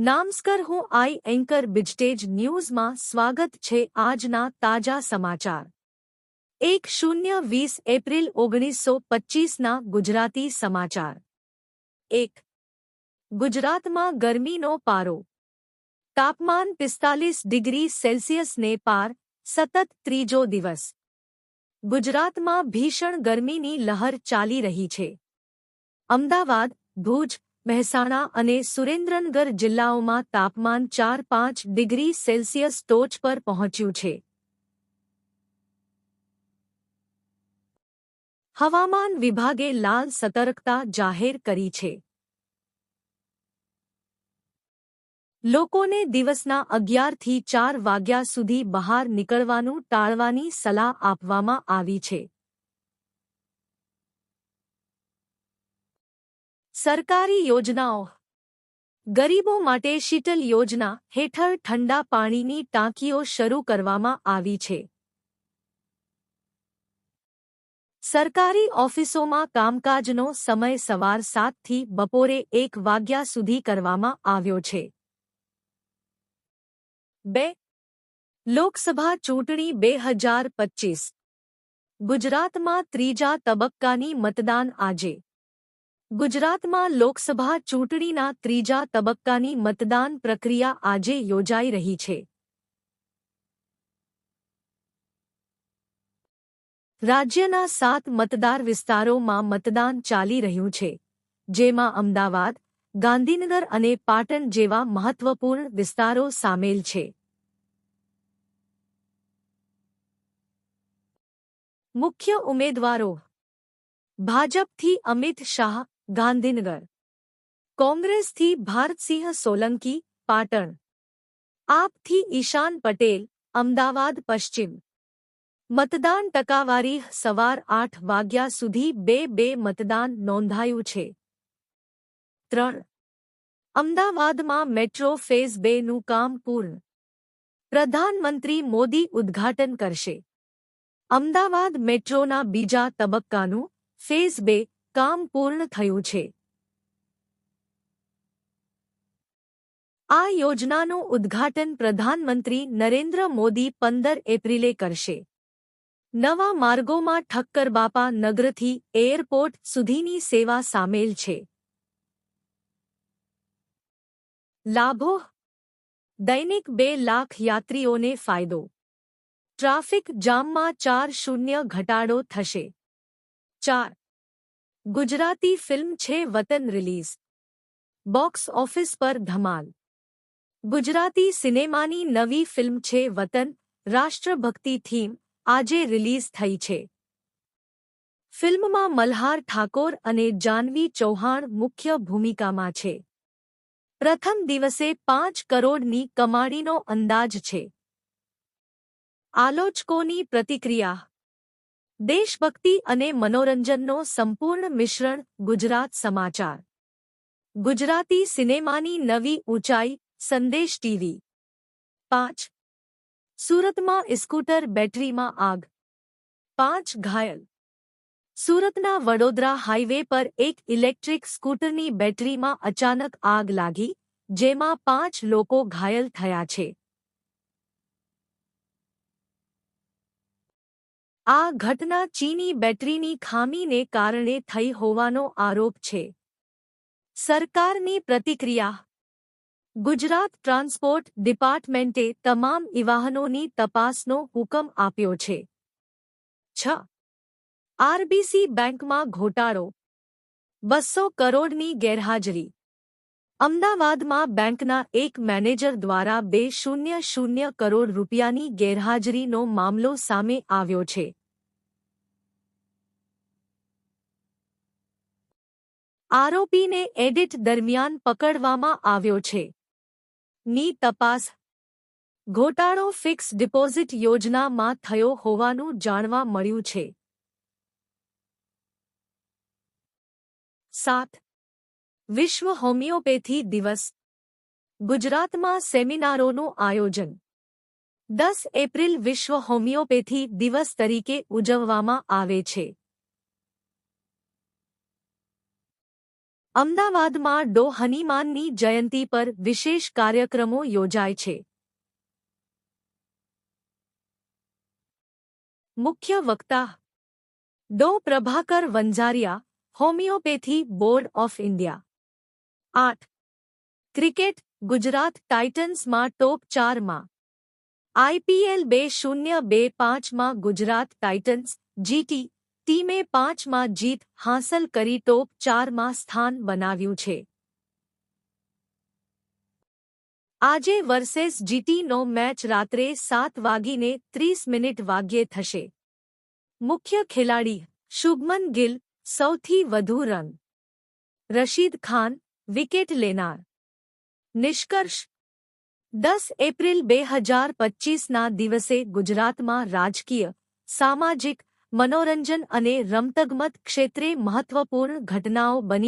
નામસ્કર હું આઈ એન્કર બિજટેજ ન્યૂઝમાં સ્વાગત છે આજના તાજા સમાચાર. એક શૂન્ય વીસ એપ્રિલ ઓગણીસો પચ્ચીસના ગુજરાતી સમાચાર. એક. ગુજરાતમાં ગરમીનો પારો. તાપમાન પિસ્તાલીસ ડિગ્રી સેલ્સિયસને પાર, સતત ત્રીજો દિવસ. ગુજરાતમાં ભીષણ ગરમીની લહર ચાલી રહી છે. અમદાવાદ, ભુજ મહેસાણા અને સુરેન્દ્રનગર જિલ્લાઓમાં તાપમાન ચાર પાંચ ડિગ્રી સેલ્સિયસ ટોચ પર પહોંચ્યું છે. હવામાન વિભાગે લાલ સતર્કતા જાહેર કરી છે. લોકોને દિવસના અગિયારથી ચાર વાગ્યા સુધી બહાર નીકળવાનું ટાળવાની સલાહ આપવામાં આવી છે. સરકારી યોજનાઓ. ગરીબો માટે શીતલ યોજના હેઠળ ઠંડા પાણીની ટાંકીઓ શરૂ કરવામાં આવી છે. સરકારી ઓફિસોમાં કામકાજનો સમય સવાર સાતથી બપોરે એક વાગ્યા સુધી કરવામાં આવ્યો છે. બે. લોકસભા ચૂંટણી બે હજાર પચ્ચીસ ગુજરાતમાં ત્રીજા તબક્કાની મતદાન આજે. ગુજરાતમાં લોકસભા ચૂંટણીના ત્રીજા તબક્કાની મતદાન પ્રક્રિયા આજે યોજાઈ રહી છે. રાજ્યના સાત મતદાર વિસ્તારોમાં મતદાન ચાલી રહ્યું છે, જેમાં અમદાવાદ, ગાંધીનગર અને પાટણ જેવા મહત્વપૂર્ણ વિસ્તારો સામેલ છે. મુખ્ય ઉમેદવારો. ભાજપથી અમિત શાહ ગાંધીનગર. કોંગ્રેસથી ભારતસિંહ સોલંકી, પાટણ. આપથી ઈશાન પટેલ, અમદાવાદ, પશ્ચિમ. મતદાન ટકાવારી સવાર આઠ વાગ્યા સુધી બે બે મતદાન નોંધાયું છે. ત્રણ. અમદાવાદમાં મેટ્રો ફેઝ બેનું કામ પૂર્ણ. પ્રધાનમંત્રી મોદી ઉદ્ઘાટન કરશે. અમદાવાદ મેટ્રોના બીજા તબક્કાનું ફેઝ બે કામ પૂર્ણ થયું છે. આ યોજનાનું ઉદ્ઘાટન પ્રધાનમંત્રી નરેન્દ્ર મોદી પંદર એપ્રિલે કરશે. નવા માર્ગોમાં ઠક્કરબાપા નગરથી એરપોર્ટ સુધીની સેવા સામેલ છે. લાભો? દૈનિક બે લાખ યાત્રીઓને ફાયદો. ટ્રાફિક જામમાં ચાર શૂન્ય ઘટાડો થશે. ચાર ગુજરાતી ફિલ્મ છે વતન રિલીઝ. બોક્સ ઓફિસ પર ધમાલ. ગુજરાતી સિનેમાની નવી ફિલ્મ છે વતન, રાષ્ટ્રભક્તિ થીમ, આજે રિલીઝ થઈ છે. ફિલ્મમાં મલ્હાર ઠાકોર અને જાનવી ચૌહાણ મુખ્ય ભૂમિકામાં છે. પ્રથમ દિવસે પાંચ કરોડની કમાણીનો અંદાજ છે. આલોચકોની પ્રતિક્રિયા. દેશભક્તિ અને મનોરંજનનો સંપૂર્ણ મિશ્રણ ગુજરાત સમાચાર. ગુજરાતી સિનેમાની નવી ઊંચાઈ, સંદેશ ટીવી. પાંચ. સુરતમાં ઇસ્કૂટર બેટરીમાં આગ. પાંચ ઘાયલ. સુરતના વડોદરા હાઇવે પર એક ઇલેક્ટ્રિક સ્કૂટરની બેટરીમાં અચાનક આગ લાગી, જેમાં પાંચ લોકો ઘાયલ થયા છે. આ ઘટના ચીની બેટરીની ખામીને કારણે થઈ હોવાનો આરોપ છે. સરકારની પ્રતિક્રિયા. ગુજરાત ટ્રાન્સપોર્ટ ડિપાર્ટમેન્ટે તમામ ઇવાહનોની તપાસનો હુકમ આપ્યો છે. છ. આરબીસી બેંકમાં ઘોટાળો. બસો કરોડની ગેરહાજરી. અમદાવાદમાં બેંકના એક મેનેજર દ્વારા બે શૂન્ય શૂન્ય કરોડ રૂપિયાની ગેરહાજરીનો મામલો સામે આવ્યો છે. આરોપીને એડિટ દરમિયાન પકડવામાં આવ્યો છે. ની તપાસ ઘોટાળો ફિક્સ ડિપોઝિટ યોજનામાં થયો હોવાનું જાણવા મળ્યું છે. સાત. વિશ્વ હોમિયોપેથી દિવસ ગુજરાતમાં સેમિનારોનું આયોજન. દસ એપ્રિલ વિશ્વ હોમિયોપેથી દિવસ તરીકે ઉજવવામાં આવે છે. અમદાવાદમાં ડો હનુમાનની જયંતી પર વિશેષ કાર્યક્રમો યોજાય છે મુખ્ય વક્તા Dr Prabhakar Vanjariya homeopathy board of India આઠ ક્રિકેટ ગુજરાત ટાઇટન્સમાં ટોપ ચારમાં આઈપીએલ બે શૂન્ય બે પાંચમાં ગુજરાત ટાઇટન્સ જીટી ટીમે પાંચમાં જીત હાંસલ કરી ટોપ ચારમાં સ્થાન બનાવ્યું છે આજે વર્સેસ જીટીનો મેચ રાત્રે સાત વાગીને ત્રીસ મિનિટ વાગ્યે થશે મુખ્ય ખેલાડી શુભમન ગિલ સૌથી વધુ રન રશીદ ખાન વિકેટ લેનાર નિષ્કર્ષ દસ એપ્રિલ બે હજાર પચ્ચીસના દિવસે ગુજરાતમાં રાજકીય સામાજિક મનોરંજન અને રમતગમત ક્ષેત્રે મહત્વપૂર્ણ ઘટનાઓ બની